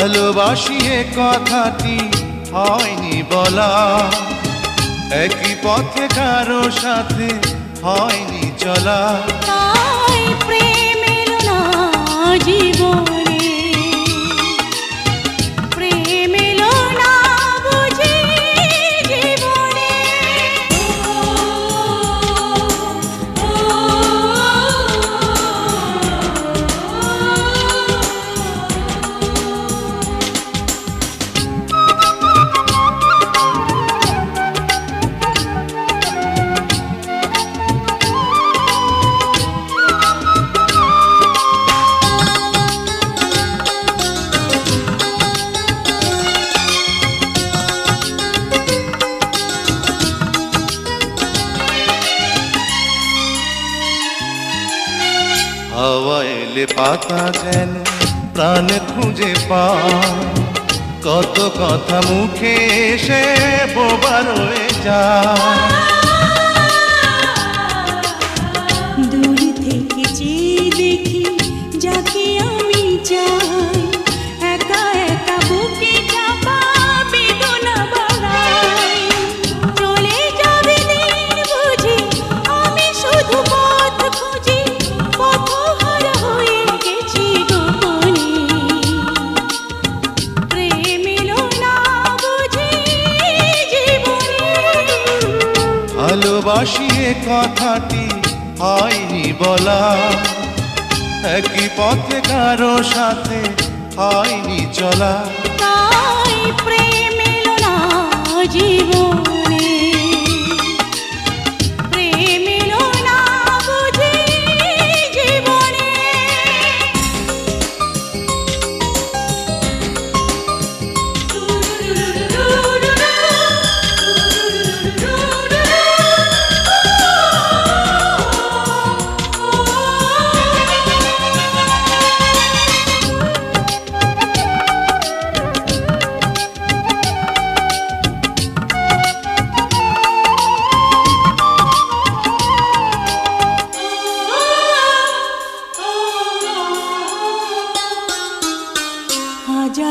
ভালোবাসি এ কথাটি, হয়নি বলা। একই পথে কারও সাথে হয়নি চলা। তাই প্রেম এলো না জীবনে হাওয়া পাতা যেন প্রাণ খুঁজে পায়। কত কথা মুখে এসে বোবা রয়ে যায়। দূর থেকে চেয়ে দেখি যাকে আমি চাই। এ কথাটি হয়নি বলা। একই পথে কারও সাথে হয়নি চলা। তাই প্রেম জীবনে।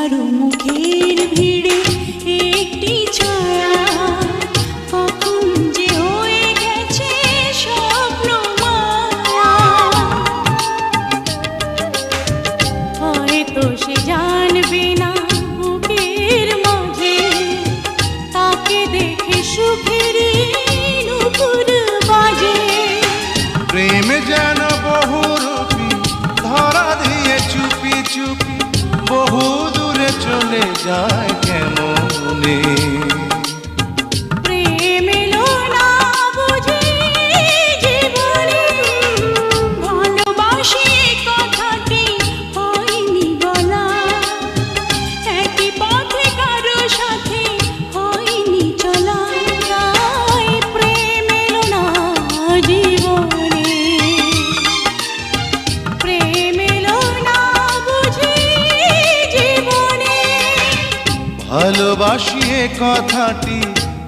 হাজারো মুখের চলে যায় কেমনে? ভালোবাসি এ কথাটি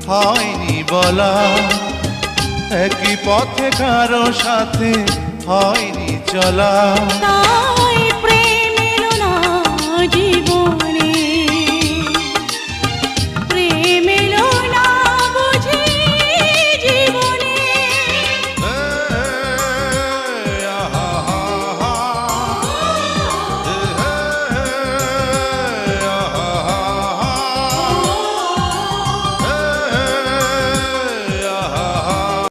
হয়নি বলা। একই পথে কারও সাথে হয়নি চলা।